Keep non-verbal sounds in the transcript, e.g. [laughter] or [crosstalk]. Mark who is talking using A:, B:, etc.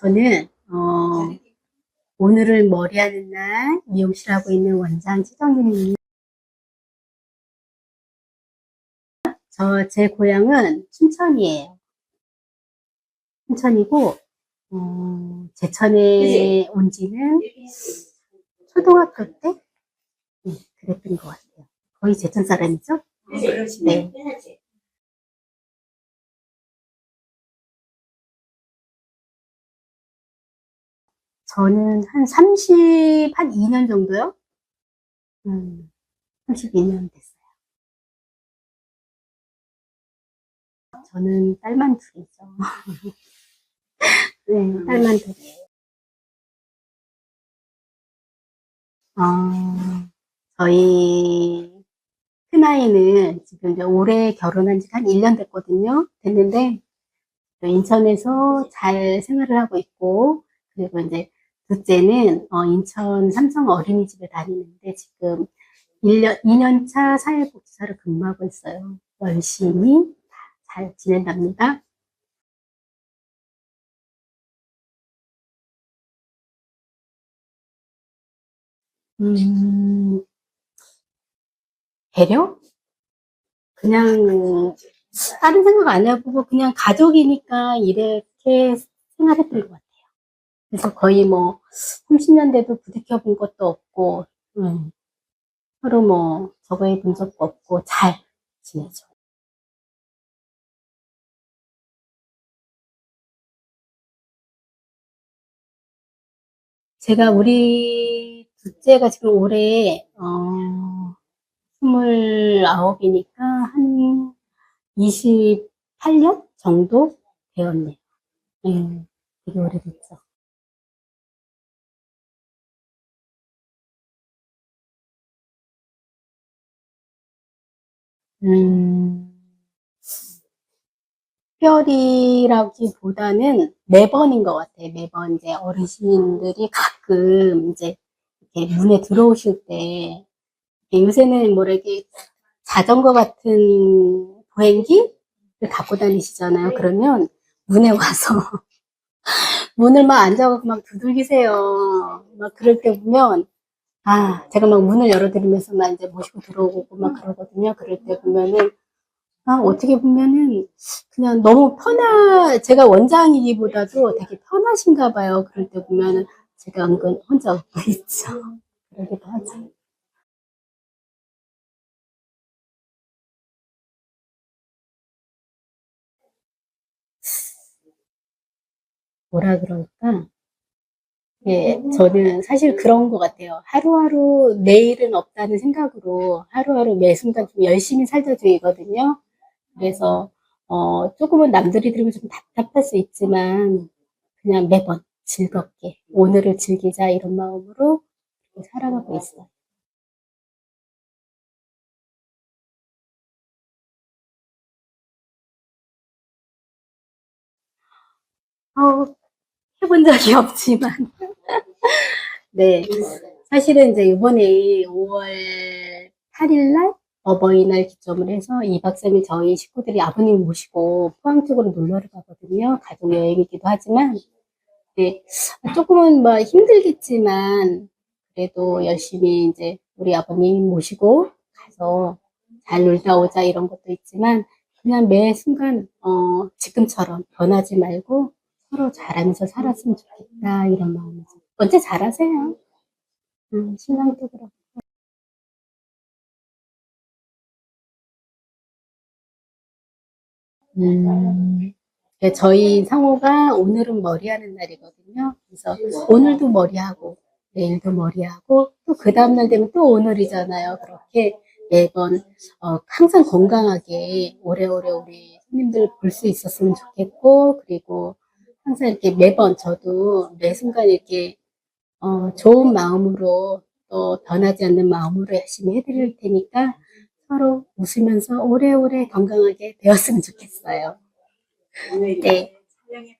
A: 저는 어, 오늘은 머리하는 날 미용실 하고 있는 원장 지정윤입니다. 저 제 고향은 춘천이에요. 춘천이고 어, 제천에 온 지는 초등학교 때 네, 그랬던 것 같아요. 거의 제천 사람이죠? 네. 저는 한 30, 한 2년 정도요? 음, 32년 됐어요. 저는 딸만 둘이죠. [laughs] 네, 딸만 둘이에요. 어, 저희 큰아이는 지금 이제 올해 결혼한 지가 한 1년 됐거든요. 됐는데, 인천에서 잘 생활을 하고 있고, 그리고 이제 둘째는 어, 인천 삼성 어린이집에 다니는데 지금 1년, 2년차 사회복지사로 근무하고 있어요. 열심히 잘 지낸답니다. 음, 배려? 그냥 다른 생각 안 해보고 그냥 가족이니까 이렇게 생활했던 것 같아요. 그래서 거의 뭐 30년 돼도 부딪혀 본 것도 없고 음, 서로 뭐 저거 해본 적도 없고 잘 지내죠. 제가 우리 둘째가 지금 올해 어, 29이니까 한 28년 정도 되었네요. 네, 되게 오래됐죠. 음, 특별히라기보다는 매번인 것 같아요. 매번 이제 어르신들이 가끔 이제 이렇게 문에 들어오실 때 요새는 뭐라 이게 자전거 같은 보행기를 갖고 다니시잖아요. 그러면 문에 와서 [laughs] 문을 막 앉아갖고 막 두들기세요. 막 그럴 때 보면 아 제가 막 문을 열어드리면서 막 이제 모시고 들어오고 막 그러거든요. 그럴 때 보면은 아, 어떻게 보면은 그냥 너무 편하, 제가 원장이기보다도 되게 편하신가 봐요. 그럴 때 보면은 제가 은근 혼자 웃고 [laughs] 있죠. 그러기도 하죠. 뭐라 그럴까? 예, 저는 사실 그런 것 같아요. 하루하루 내일은 없다는 생각으로 하루하루 매 순간 좀 열심히 살자 중이거든요. 그래서 어, 조금은 남들이 들으면 좀 답답할 수 있지만 그냥 매번 즐겁게 오늘을 즐기자 이런 마음으로 살아가고 있어요. 어, 해본 적이 없지만 네 사실은 이제 이번에 5월 8일 날 어버이날 기점으로 해서 2박 3일 저희 식구들이 아버님 모시고 포항 쪽으로 놀러를 가거든요. 가족 여행이기도 하지만 네, 조금은 뭐 힘들겠지만 그래도 열심히 이제 우리 아버님 모시고 가서 잘 놀다 오자 이런 것도 있지만 그냥 매 순간 어, 지금처럼 변하지 말고 서로 잘하면서 살았으면 좋겠다 이런 마음이죠. 언제 잘하세요? 음, 신랑도 그렇고. 음, 네, 저희 상호가 오늘은 머리하는 날이거든요. 그래서 오늘도 머리하고 내일도 머리하고 또 그 다음날 되면 또 오늘이잖아요. 그렇게 매번 어, 항상 건강하게 오래오래 우리 손님들 볼 수 있었으면 좋겠고 그리고 항상 이렇게 매번 저도 매 순간 이렇게 어, 좋은 마음으로 또 변하지 않는 마음으로 열심히 해드릴 테니까 서로 웃으면서 오래오래 건강하게 [laughs] 되었으면 좋겠어요. 네.